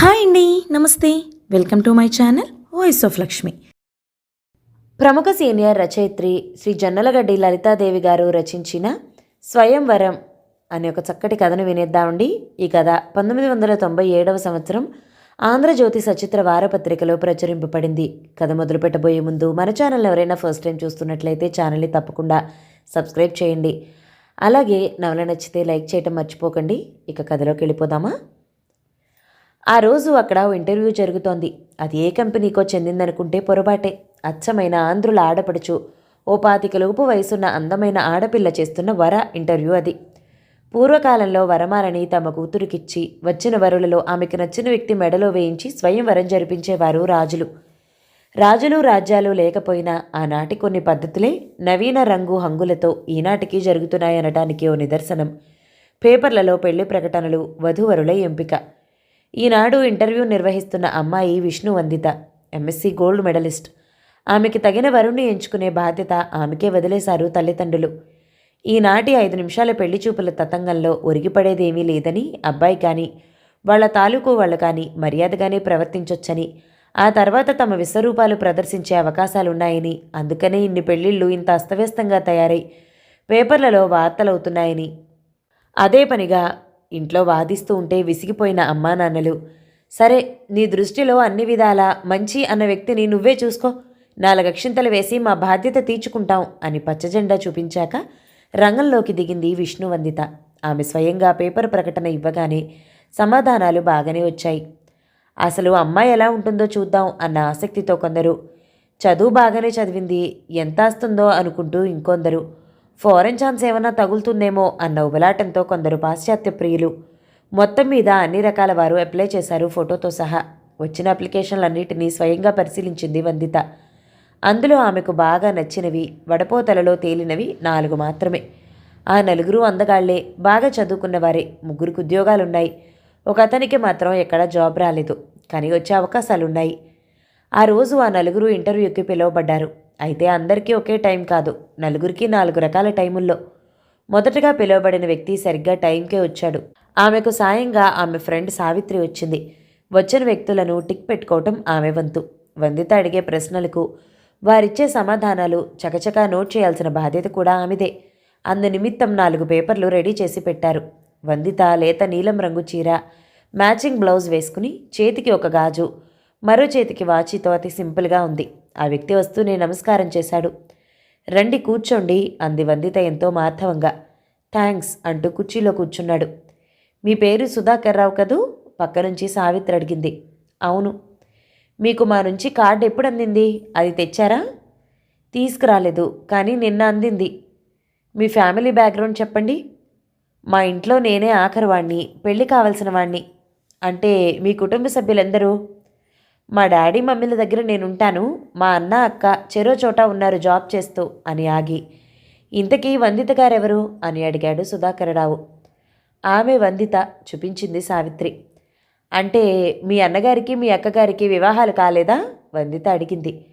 Hi అండి నమస్తే. Welcome to my channel voice of Lakshmi. ప్రముఖ సీనియర్ రచయిత్రి శ్రీ జొన్నలగడ్డి లలితాదేవి గారు రచించిన స్వయంవరం అనే ఒక చక్కటి కథను వినేద్దామండి. ఈ కథ పంతొమ్మిది వందల తొంభై ఏడవ సంవత్సరం ఆంధ్రజ్యోతి సచిత్ర వారపత్రికలో ప్రచురింపబడింది. కథ మొదలు పెట్టబోయే ముందు మన ఛానల్ ఎవరైనా ఫస్ట్ టైం చూస్తున్నట్లయితే ఛానల్ని తప్పకుండా సబ్స్క్రైబ్ చేయండి. అలాగే నవల నచ్చితే లైక్ చేయటం మర్చిపోకండి. ఇక కథలోకి వెళ్ళిపోదామా? ఆ రోజు అక్కడ ఓ ఇంటర్వ్యూ జరుగుతోంది. అది ఏ కంపెనీకో చెందిందనుకుంటే పొరపాటే. అచ్చమైన ఆంధ్రుల ఆడపడుచు ఓ పాతికలోపు వయసున్న అందమైన ఆడపిల్ల చేస్తున్న వర ఇంటర్వ్యూ అది. పూర్వకాలంలో వరమాలని తమ కూతురికిచ్చి వచ్చిన వరులలో ఆమెకు నచ్చిన వ్యక్తి మెడలో వేయించి స్వయంవరం జరిపించేవారు రాజులు. రాజులు రాజ్యాలు లేకపోయినా ఆనాటి కొన్ని పద్ధతులే నవీన రంగు హంగులతో ఈనాటికి జరుగుతున్నాయనటానికి ఓ నిదర్శనం. పేపర్లలో పెళ్ళి ప్రకటనలు వధూవరుల ఎంపిక. ఈనాడు ఇంటర్వ్యూ నిర్వహిస్తున్న అమ్మాయి విష్ణువందిత ఎంఎస్సి గోల్డ్ మెడలిస్ట్. ఆమెకి తగిన వరుణ్ణి ఎంచుకునే బాధ్యత ఆమెకే వదిలేశారు తల్లిదండ్రులు. ఈనాటి ఐదు నిమిషాల పెళ్ళి చూపుల తతంగంలో ఒరిగిపడేదేమీ లేదని అబ్బాయి కానీ వాళ్ళ తాలూకు వాళ్ళు కానీ మర్యాదగానే ప్రవర్తించొచ్చని ఆ తర్వాత తమ విశ్వరూపాలు ప్రదర్శించే అవకాశాలున్నాయని అందుకనే ఇన్ని పెళ్ళిళ్ళు ఇంత అస్తవ్యస్తంగా తయారై పేపర్లలో వార్తలవుతున్నాయని. అదే పనిగా ఇంట్లో వాదిస్తూ ఉంటే విసిగిపోయిన అమ్మా నాన్నలు సరే నీ దృష్టిలో అన్ని విధాలా మంచి అన్న వ్యక్తిని నువ్వే చూసుకో. నాలుగక్షింతలు వేసి మా బాధ్యత తీర్చుకుంటాం అని పచ్చజెండా చూపించాక రంగంలోకి దిగింది విష్ణువందిత. ఆమె స్వయంగా పేపర్ ప్రకటన ఇవ్వగానే సమాధానాలు బాగానే వచ్చాయి. అసలు అమ్మాయి ఎలా ఉంటుందో చూద్దాం అన్న ఆసక్తితో కొందరు చదువు బాగానే చదివింది ఎంత వస్తుందో అనుకుంటూ ఇంకొందరు ఫారెన్ ఛాన్స్ ఏమన్నా తగులుతుందేమో అన్న ఉబలాటంతో కొందరు పాశ్చాత్య ప్రియులు. మొత్తం మీద అన్ని రకాల వారు అప్లై చేశారు ఫోటోతో సహా. వచ్చిన అప్లికేషన్లన్నిటినీ స్వయంగా పరిశీలించింది వందిత. అందులో ఆమెకు బాగా నచ్చినవి వడపోతలలో తేలినవి నాలుగు మాత్రమే. ఆ నలుగురు అందగాళ్ళే బాగా చదువుకున్నవారే ముగ్గురికి ఉద్యోగాలున్నాయి. ఒక అతనికి మాత్రం ఎక్కడా జాబ్ రాలేదు కానీ వచ్చే అవకాశాలున్నాయి. ఆ రోజు ఆ నలుగురు ఇంటర్వ్యూకి పిలువబడ్డారు. అయితే అందరికీ ఒకే టైం కాదు నలుగురికి నాలుగు రకాల టైముల్లో. మొదటగా పిలువబడిన వ్యక్తి సరిగ్గా టైంకే వచ్చాడు. ఆమెకు సాయంగా ఆమె ఫ్రెండ్ సావిత్రి వచ్చింది. వచ్చిన వ్యక్తులను టిక్ పెట్టుకోవటం ఆమె వంతు. వందిత అడిగే ప్రశ్నలకు వారిచ్చే సమాధానాలు చకచకా నోట్ చేయాల్సిన బాధ్యత కూడా ఆమెదే. అందు నిమిత్తం నాలుగు పేపర్లు రెడీ చేసి పెట్టారు. వందిత లేత నీలం రంగు చీర మ్యాచింగ్ బ్లౌజ్ వేసుకుని చేతికి ఒక గాజు మరో చేతికి వాచితో అతి సింపుల్గా ఉంది. ఆ వ్యక్తి వస్తూనే నమస్కారం చేశాడు. రండి కూర్చోండి అంది వందిత ఎంతో మార్ధవంగా థ్యాంక్స్ అంటూ కుర్చీలో కూర్చున్నాడు. మీ పేరు సుధాకర్ రావు కదూ? పక్క నుంచి సావిత్రి అడిగింది. అవును. మీకు మా నుంచి కార్డు ఎప్పుడు అందింది? అది తెచ్చారా? తీసుకురాలేదు కానీ నిన్న అందింది. మీ ఫ్యామిలీ బ్యాక్గ్రౌండ్ చెప్పండి. మా ఇంట్లో నేనే ఆఖరి వాణ్ణి పెళ్ళి కావలసిన వాణ్ణి. అంటే మీ కుటుంబ సభ్యులందరూ? మా డాడీ మమ్మీల దగ్గర నేనుంటాను మా అన్న అక్క చెరో చోట ఉన్నారు జాబ్ చేస్తూ అని ఆగి ఇంతకీ వందిత గారెవరు? అని అడిగాడు సుధాకరరావు. ఆమె వందిత చూపించింది సావిత్రి. అంటే మీ అన్నగారికి మీ అక్కగారికి వివాహాలు కాలేదా? వందిత అడిగింది.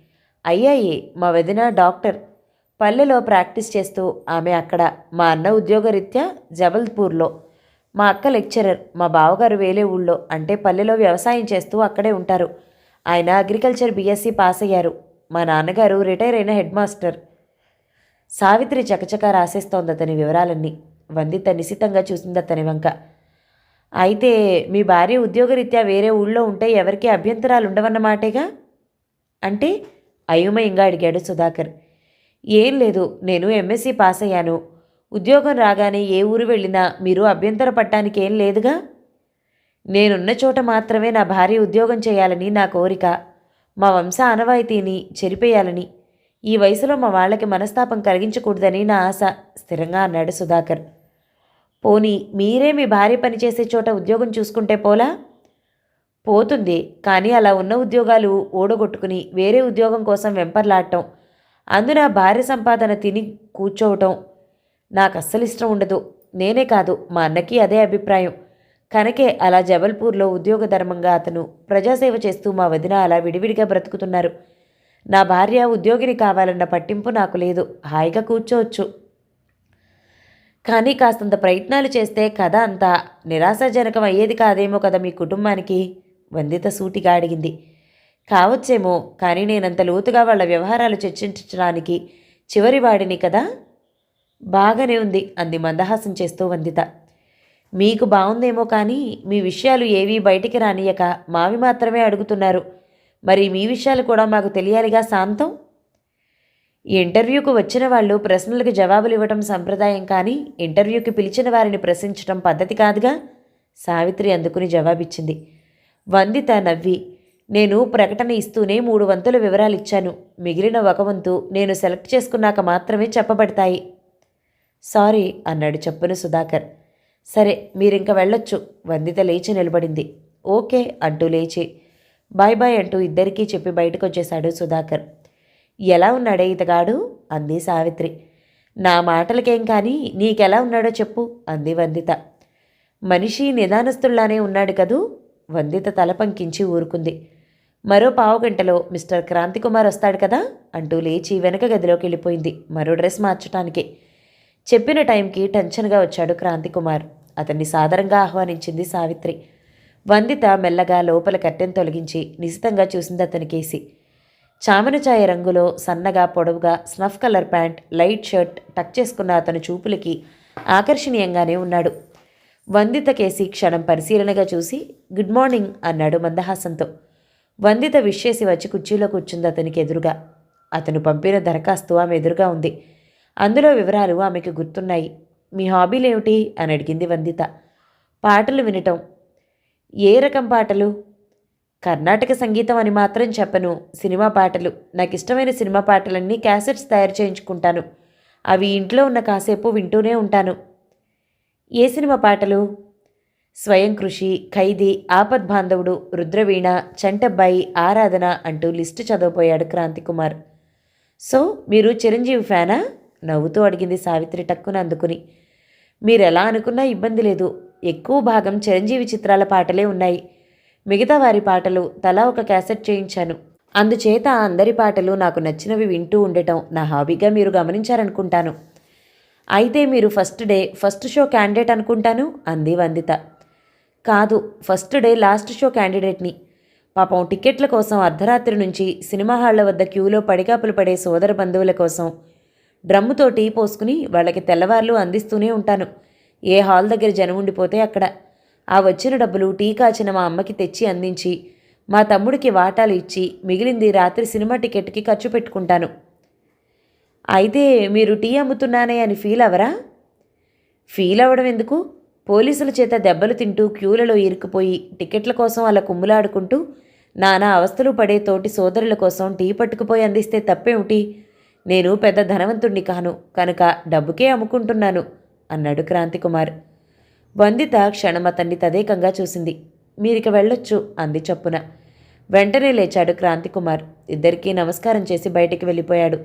అయ్యాయి మా వదిన డాక్టర్. పల్లెలో ప్రాక్టీస్ చేస్తూ ఆమె అక్కడ మా అన్న ఉద్యోగరీత్యా జబల్పూర్లో. మా అక్క లెక్చరర్ మా బావగారు వేలే ఊళ్ళో అంటే పల్లెలో వ్యవసాయం చేస్తూ అక్కడే ఉంటారు. ఆయన అగ్రికల్చర్ బీఎస్సీ పాస్ అయ్యారు. మా నాన్నగారు రిటైర్ అయిన హెడ్ మాస్టర్. సావిత్రి చకచక రాసేస్తోంది అతని వివరాలన్నీ. వందిత నిశితంగా చూసింది అతని వంక. అయితే మీ భార్య ఉద్యోగరీత్యా వేరే ఊళ్ళో ఉంటే ఎవరికీ అభ్యంతరాలు ఉండవన్నమాటేగా అంటే అయోమయంగా అడిగాడు సుధాకర్. ఏం లేదు నేను ఎంఎస్సీ పాస్ అయ్యాను. ఉద్యోగం రాగానే ఏ ఊరు వెళ్ళినా మీరు అభ్యంతర పట్టానికి ఏం లేదుగా? నేనున్న చోట మాత్రమే నా భార్య ఉద్యోగం చేయాలని నా కోరిక. మా వంశ ఆనవాయితీని చెరిపేయాలని. ఈ వయసులో మా వాళ్ళకి మనస్తాపం కలిగించకూడదని నా ఆశ స్థిరంగా అన్నాడు సుధాకర్. పోనీ మీరే మీ భార్య పనిచేసే చోట ఉద్యోగం చూసుకుంటే పోలా? పోతుంది కానీ అలా ఉన్న ఉద్యోగాలు ఓడగొట్టుకుని వేరే ఉద్యోగం కోసం వెంపర్లాడటం అందున భార్య సంపాదన తిని కూర్చోవటం నాకు అస్సలు ఇష్టం ఉండదు. నేనే కాదు మా అన్నకి అదే అభిప్రాయం. కనకే అలా జబల్పూర్లో ఉద్యోగ ధర్మంగా అతను ప్రజాసేవ చేస్తూ మా వదిన అలా విడివిడిగా బ్రతుకుతున్నారు. నా భార్య ఉద్యోగిని కావాలన్న పట్టింపు నాకు లేదు. హాయిగా కూర్చోవచ్చు. కానీ కాస్తంత ప్రయత్నాలు చేస్తే కథ అంతా నిరాశాజనకం అయ్యేది కాదేమో కదా మీ కుటుంబానికి? వందిత సూటిగా అడిగింది. కావచ్చేమో కానీ నేనంత లోతుగా వాళ్ళ వ్యవహారాలు చర్చించడానికి చివరి వాడిని కదా? బాగానే ఉంది అంది మందహాసం చేస్తూ వందిత. మీకు బాగుందేమో కానీ మీ విషయాలు ఏవీ బయటికి రానియక మావి మాత్రమే అడుగుతున్నారు. మరి మీ విషయాలు కూడా మాకు తెలియాలిగా శాంతం? ఈ ఇంటర్వ్యూకు వచ్చిన వాళ్ళు ప్రశ్నలకు జవాబులు ఇవ్వటం సంప్రదాయం కానీ ఇంటర్వ్యూకి పిలిచిన వారిని ప్రశ్నించటం పద్ధతి కాదుగా? సావిత్రి అందుకుని జవాబిచ్చింది. వందిత నవ్వి నేను ప్రకటన ఇస్తూనే మూడు వంతుల వివరాలు ఇచ్చాను మిగిలిన ఒక వంతు నేను సెలెక్ట్ చేసుకున్నాక మాత్రమే చెప్పబడతాయి. సారీ అన్నాడు చెప్పున సుధాకర్. సరే మీరింక వెళ్ళొచ్చు. వందిత లేచి నిలబడింది. ఓకే అంటూ లేచి. బాయ్ బాయ్ అంటూ ఇద్దరికీ చెప్పి బయటకు వచ్చేశాడు సుధాకర్. ఎలా ఉన్నాడే ఇతగాడు? అంది సావిత్రి. నా మాటలకేం కానీ నీకెలా ఉన్నాడో చెప్పు అంది వందిత. మనిషి నిదానస్తుల్లానే ఉన్నాడు కదూ? వందిత తల పంకించి ఊరుకుంది. మరో పావుగంటలో మిస్టర్ క్రాంతికుమార్ వస్తాడు కదా? అంటూ లేచి వెనక గదిలోకి వెళ్ళిపోయింది మరో డ్రెస్ మార్చటానికి. చెప్పిన టైంకి టెన్షన్గా వచ్చాడు క్రాంతికుమార్. అతన్ని సాదరంగా ఆహ్వానించింది సావిత్రి. వందిత మెల్లగా లోపల కట్టెను తొలగించి నిశితంగా చూసింది అతని కేసి. చామనచాయ రంగులో సన్నగా పొడవుగా snuff colour pant light shirt tuck చేసుకున్న అతని చూపులకి ఆకర్షణీయంగానే ఉన్నాడు. వందిత కేసి క్షణం పరిశీలనగా చూసి గుడ్ మార్నింగ్ అన్నాడు మందహాసంతో. వందిత విష్ చేసి వచ్చి కుర్చీలో కూర్చుంది అతనికి ఎదురుగా. అతను పంపిన దరఖాస్తు ఆమె ఎదురుగా ఉంది. అందులో వివరాలు ఆమెకు గుర్తున్నాయి. మీ హాబీలేమిటి అని అడిగింది వందిత. పాటలు వినటం. ఏ రకం పాటలు? కర్ణాటక సంగీతం అని మాత్రం చెప్పను. సినిమా పాటలు. నాకు ఇష్టమైన సినిమా పాటలన్నీ క్యాసెట్స్ తయారు చేయించుకుంటాను. అవి ఇంట్లో ఉన్న కాసేపు వింటూనే ఉంటాను. ఏ సినిమా పాటలు? స్వయం కృషి ఖైదీ ఆపద్ బాంధవుడు రుద్రవీణ చంటబ్బాయి ఆరాధన అంటూ లిస్టు చదవపోయాడు క్రాంతికుమార్. సో మీరు చిరంజీవి ఫ్యానా? నవ్వుతూ అడిగింది సావిత్రి టక్కున అందుకుని. మీరెలా అనుకున్నా ఇబ్బంది లేదు. ఎక్కువ భాగం చిరంజీవి చిత్రాల పాటలే ఉన్నాయి. మిగతా వారి పాటలు తలా ఒక క్యాసెట్ చేయించాను. అందుచేత అందరి పాటలు నాకు నచ్చినవి వింటూ ఉండటం నా హాబీగా మీరు గమనించారనుకుంటాను. అయితే మీరు first day first show candidate అనుకుంటాను అంది వందిత. కాదు ఫస్ట్ డే లాస్ట్ షో క్యాండిడేట్ని. పాపం టికెట్ల కోసం అర్ధరాత్రి నుంచి సినిమా హాళ్ళ వద్ద క్యూలో పడిగాపులు పడే సోదర బంధువుల కోసం డ్రమ్ముతో టీ పోసుకుని వాళ్ళకి తెల్లవార్లు అందిస్తూనే ఉంటాను. ఏ హాల్ దగ్గర జనం ఉండిపోతే అక్కడ. ఆ వచ్చిన డబ్బులు టీ కాచిన మా అమ్మకి తెచ్చి అందించి మా తమ్ముడికి వాటాలు ఇచ్చి మిగిలింది రాత్రి సినిమా టికెట్కి ఖర్చు పెట్టుకుంటాను. అయితే మీరు టీ అమ్ముతున్నానే అని ఫీల్ అవరా? ఫీల్ అవ్వడం ఎందుకు? పోలీసుల చేత దెబ్బలు తింటూ క్యూలలో ఇరుక్కుపోయి టికెట్ల కోసం అలా కుమ్ములాడుకుంటూ నానా అవస్థలు పడే తోటి సోదరుల కోసం టీ పట్టుకుపోయి అందిస్తే తప్పేమిటి? నేను పెద్ద ధనవంతుణ్ణి కాను కనుక డబ్బుకే అమ్ముకుంటున్నాను అన్నాడు క్రాంతికుమార్. వందిత క్షణం అతన్ని తదేకంగా చూసింది. మీరిక వెళ్ళొచ్చు అంది చప్పున. వెంటనే లేచాడు క్రాంతికుమార్. ఇద్దరికీ నమస్కారం చేసి బయటికి వెళ్ళిపోయాడు.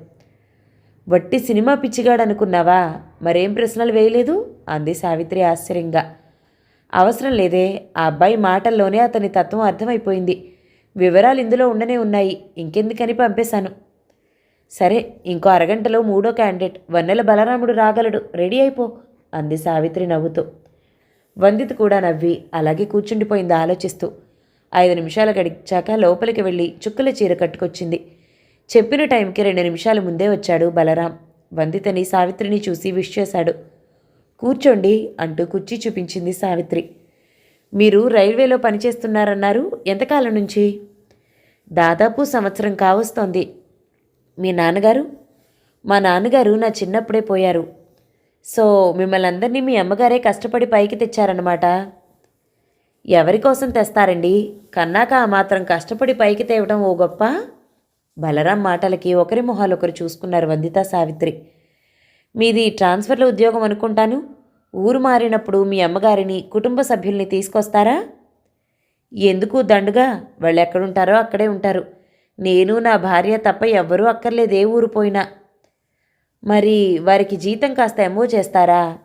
వట్టి సినిమా పిచ్చిగాడనుకున్నావా? మరేం ప్రశ్నలు వేయలేదు? అంది సావిత్రి ఆశ్చర్యంగా. అవసరం లేదే ఆ అబ్బాయి మాటల్లోనే అతని తత్వం అర్థమైపోయింది. వివరాలు ఇందులో ఉండనే ఉన్నాయి. ఇంకెందుకని పంపేశాను? సరే ఇంకో అరగంటలో మూడో క్యాండిడేట్ వన్నెల బలరాముడు రాగలడు. రెడీ అయిపో అంది సావిత్రి నవ్వుతూ. వందిత కూడా నవ్వి అలాగే కూర్చుండిపోయింది ఆలోచిస్తూ. ఐదు నిమిషాలు గడిచాక లోపలికి వెళ్ళి చుక్కల చీర కట్టుకొచ్చింది. చెప్పిన టైంకి రెండు నిమిషాల ముందే వచ్చాడు బలరాం. వందితని సావిత్రిని చూసి విష్ చేశాడు. కూర్చోండి అంటూ కుర్చీ చూపించింది సావిత్రి. మీరు రైల్వేలో పనిచేస్తున్నారన్నారు ఎంతకాలం నుంచి? దాదాపు సంవత్సరం కావస్తోంది. మీ నాన్నగారు? మా నాన్నగారు నా చిన్నప్పుడే పోయారు. సో మిమ్మల్ని అందరినీ మీ అమ్మగారే కష్టపడి పైకి తెచ్చారన్నమాట. ఎవరి కోసం తెస్తారండి? కన్నాక ఆ మాత్రం కష్టపడి పైకి తేవడం ఓ గొప్ప? బలరాం మాటలకి ఒకరి మొహాలు ఒకరు చూసుకున్నారు వందిత సావిత్రి. మీది ట్రాన్స్ఫర్ల ఉద్యోగం అనుకుంటాను. ఊరు మారినప్పుడు మీ అమ్మగారిని కుటుంబ సభ్యుల్ని తీసుకొస్తారా? ఎందుకు దండుగా? వాళ్ళు ఎక్కడుంటారో అక్కడే ఉంటారు. నేను నా భార్య తప్ప ఎవ్వరూ అక్కర్లేదు ఏ ఊరు పోయినా. మరి వారికి జీతం కాస్త ఎమో చేస్తారా?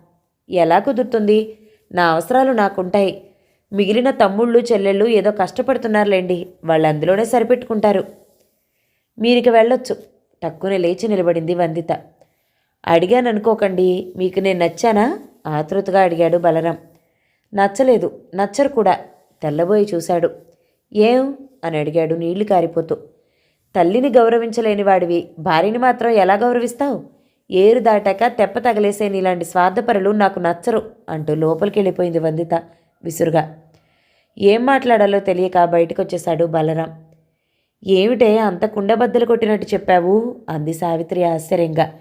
ఎలా కుదురుతుంది? నా అవసరాలు నాకుంటాయి. మిగిలిన తమ్ముళ్ళు చెల్లెళ్ళు ఏదో కష్టపడుతున్నారులేండి వాళ్ళు అందులోనే సరిపెట్టుకుంటారు. మీరికి వెళ్ళొచ్చు. టక్కున లేచి నిలబడింది వందిత. అడిగాను అనుకోకండి మీకు నేను నచ్చానా? ఆతృతగా అడిగాడు బలరాం. నచ్చలేదు నచ్చరు కూడా. తెల్లబోయి చూశాడు. ఏం? అని అడిగాడు నీళ్ళు కారిపోతూ. తల్లిని గౌరవించలేని వాడివి. భార్యని మాత్రం ఎలా గౌరవిస్తావు? ఏరు దాటాక తెప్ప తగలేసే నీలాంటి స్వార్థపరులు నాకు నచ్చరు అంటూ లోపలికి వెళ్ళిపోయింది వందిత విసురుగా. ఏం మాట్లాడాలో తెలియక బయటకొచ్చేశాడు బలరాం. ఏమిటే అంత కుండబద్దలు కొట్టినట్టు చెప్పావు? అంది సావిత్రి ఆశ్చర్యంగా.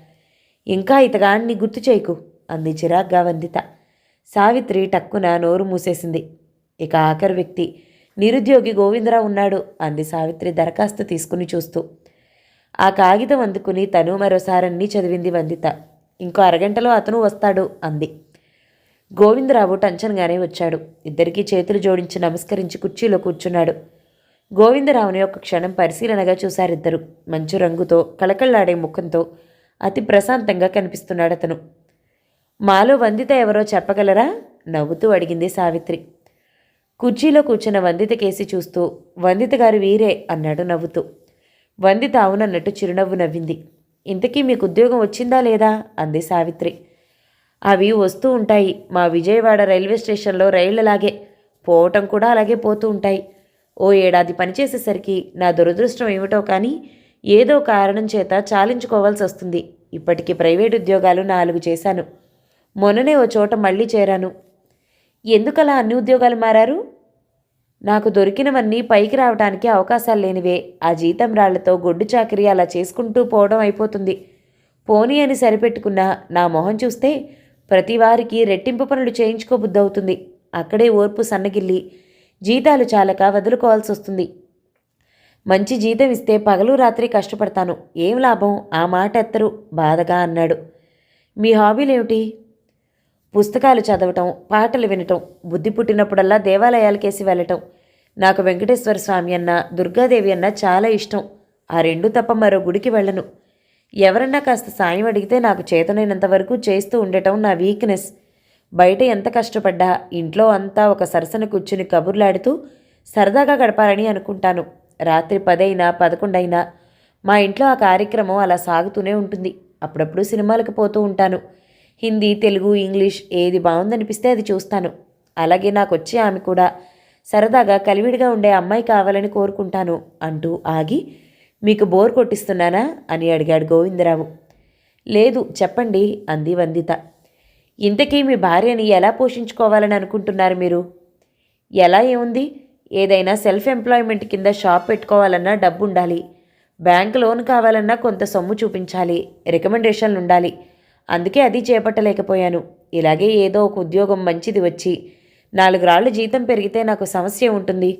ఇంకా ఇతగాన్ని గుర్తు చేయకు అంది చిరాగ్గా వందిత. సావిత్రి టక్కున నోరు మూసేసింది. ఇక ఆఖరి వ్యక్తి నిరుద్యోగి గోవిందరావు ఉన్నాడు అంది సావిత్రి దరఖాస్తు తీసుకుని చూస్తూ. ఆ కాగితం అందుకుని తను మరోసారన్నీ చదివింది వందిత. ఇంకో అరగంటలో అతను వస్తాడు అంది. గోవిందరావు టెన్షన్గానే వచ్చాడు. ఇద్దరికీ చేతులు జోడించి నమస్కరించి కుర్చీలో కూర్చున్నాడు. గోవిందరావుని ఒక క్షణం పరిశీలనగా చూశారిద్దరు. మంచు రంగుతో కళకళ్ళాడే ముఖంతో అతి ప్రశాంతంగా కనిపిస్తున్నాడు అతను మాలో వందిత ఎవరో చెప్పగలరా? నవ్వుతూ అడిగింది సావిత్రి. కుర్చీలో కూర్చున్న వందిత కేసి చూస్తూ వందిత గారు వీరే అన్నాడు నవ్వుతూ. వందిత అవునన్నట్టు చిరునవ్వు నవ్వింది. ఇంతకీ మీకు ఉద్యోగం వచ్చిందా లేదా? అంది సావిత్రి. అవి వస్తూ ఉంటాయి. మా విజయవాడ రైల్వే స్టేషన్లో రైళ్ళలాగే పోవటం కూడా అలాగే పోతూ ఉంటాయి. ఓ ఏడాది పనిచేసేసరికి నా దురదృష్టం ఏమిటో కానీ ఏదో కారణం చేత చాలించుకోవాల్సి వస్తుంది. ఇప్పటికి ప్రైవేట్ ఉద్యోగాలు నాలుగు చేశాను. మొన్ననే ఓ చోట మళ్ళీ చేరాను. ఎందుకలా అన్ని ఉద్యోగాలు మారారు? నాకు దొరికినవన్నీ పైకి రావడానికి అవకాశాలు లేనివే. ఆ జీతం రాళ్ళతో గొడ్డు చాకరీ అలా చేసుకుంటూ పోవడం అయిపోతుంది. పోనీ అని సరిపెట్టుకున్న నా మొహం చూస్తే ప్రతి వారికి రెట్టింపు పనులు చేయించుకోబుద్దవుతుంది అక్కడే ఓర్పు సన్నగిల్లి జీతాలు చాలక వదులుకోవాల్సి వస్తుంది మంచి జీతం ఇస్తే పగలు రాత్రి కష్టపడతాను. ఏం లాభం? ఆ మాట ఎత్తరు. బాధగా అన్నాడు. మీ హాబీలేమిటి? పుస్తకాలు చదవటం పాటలు వినటం బుద్ధి పుట్టినప్పుడల్లా దేవాలయాలకేసి వెళ్ళటం. నాకు వెంకటేశ్వర స్వామి అన్న దుర్గాదేవి అన్న చాలా ఇష్టం. ఆ రెండు తప్ప మరో గుడికి వెళ్ళను. ఎవరన్నా కాస్త సాయం అడిగితే నాకు చేతనైనంత వరకు చేస్తూ ఉండటం నా వీక్నెస్. బయట ఎంత కష్టపడ్డా ఇంట్లో అంతా ఒక సరసన కూర్చుని కబుర్లాడుతూ సరదాగా గడపాలని అనుకుంటాను. రాత్రి పదైనా పదకొండైనా మా ఇంట్లో ఆ కార్యక్రమం అలా సాగుతూనే ఉంటుంది. అప్పుడప్పుడు సినిమాలకు పోతూ ఉంటాను. హిందీ తెలుగు ఇంగ్లీష్ ఏది బాగుందనిపిస్తే అది చూస్తాను. అలాగే నాకు వచ్చే ఆమె కూడా సరదాగా కలివిడిగా ఉండే అమ్మాయి కావాలని కోరుకుంటాను అంటూ ఆగి మీకు బోర్ కొట్టిస్తున్నానా? అని అడిగాడు గోవిందరావు. లేదు చెప్పండి అంది వందిత. ఇంతకీ మీ భార్యని ఎలా పోషించుకోవాలని అనుకుంటున్నారు మీరు? ఎలా ఏముంది? ఏదైనా సెల్ఫ్ ఎంప్లాయ్మెంట్ కింద షాప్ పెట్టుకోవాలన్నా డబ్బు ఉండాలి బ్యాంక్ లోన్ కావాలన్నా కొంత సొమ్ము చూపించాలి. రికమెండేషన్లు ఉండాలి అందుకే అది చేపట్టలేకపోయాను. ఇలాగే ఏదో ఒక ఉద్యోగం మంచిది వచ్చి నాలుగు రాళ్ళు జీతం పెరిగితే నాకు సమస్య ఉంటుంది.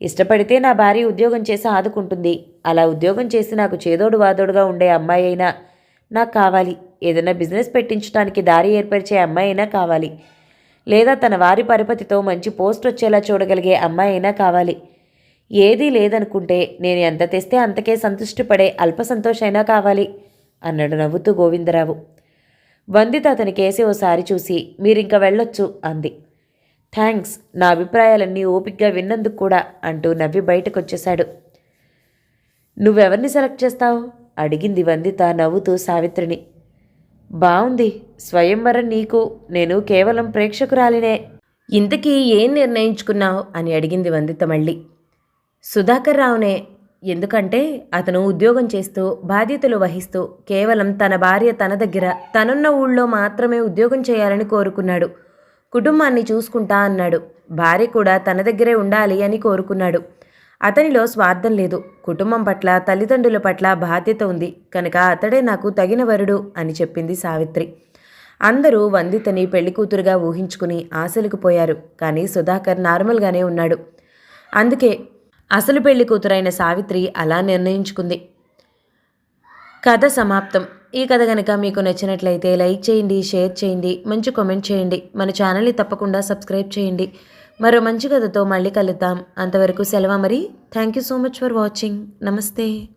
ఇష్టపడితే నా భార్య ఉద్యోగం చేసి ఆదుకుంటుంది. అలా ఉద్యోగం చేసి నాకు చేదోడు వాదోడుగా ఉండే అమ్మాయి అయినా నాకు కావాలి. ఏదైనా బిజినెస్ పెట్టించడానికి దారి ఏర్పరిచే అమ్మాయి అయినా కావాలి. లేదా తన వారి పరపతితో మంచి పోస్ట్ వచ్చేలా చూడగలిగే అమ్మాయి అయినా కావాలి. ఏదీ లేదనుకుంటే నేను ఎంత తెస్తే అంతకే సంతృష్టిపడే అల్ప సంతోషైనా కావాలి అన్నాడు నవ్వుతూ గోవిందరావు. వందిత అతని కేసి ఓసారి చూసి మీరింక వెళ్ళొచ్చు అంది. థ్యాంక్స్. నా అభిప్రాయాలన్నీ ఓపిక్గా విన్నందుకు కూడా అంటూ నవ్వి బయటకొచ్చేశాడు. నువ్వెవరిని సెలెక్ట్ చేస్తావు? అడిగింది వందిత నవ్వుతూ సావిత్రిని. బావుంది. స్వయంవరం నీకు నేను కేవలం ప్రేక్షకురాలినే. ఇంతకీ ఏం నిర్ణయించుకున్నావు? అని అడిగింది వందిత మళ్ళీ. సుధాకర్ రావునే. ఎందుకంటే అతను ఉద్యోగం చేస్తూ బాధ్యతలు వహిస్తూ కేవలం తన భార్య తన దగ్గర తనున్న ఊళ్ళో మాత్రమే ఉద్యోగం చేయాలని కోరుకున్నాడు. కుటుంబాన్ని చూసుకుంటా అన్నాడు. భార్య కూడా తన దగ్గరే ఉండాలి అని కోరుకున్నాడు. అతనిలో స్వార్థం లేదు. కుటుంబం పట్ల తల్లిదండ్రుల పట్ల బాధ్యత ఉంది. కనుక అతడే నాకు తగిన వరుడు అని చెప్పింది సావిత్రి. అందరూ వందితని పెళ్ళి కూతురుగా ఊహించుకుని ఆశలకు పోయారు. కానీ సుధాకర్ నార్మల్గానే ఉన్నాడు. అందుకే అసలు పెళ్ళి కూతురైన సావిత్రి అలా నిర్ణయించుకుంది. కథ సమాప్తం. ఈ కథ కనుక మీకు నచ్చినట్లయితే లైక్ చేయండి షేర్ చేయండి మంచి కామెంట్ చేయండి. మన ఛానల్ని తప్పకుండా సబ్స్క్రైబ్ చేయండి. మరో మంచి కథతో మళ్ళీ కలుద్దాం. అంతవరకు సెలవు మరి thank you so much for watching. నమస్తే.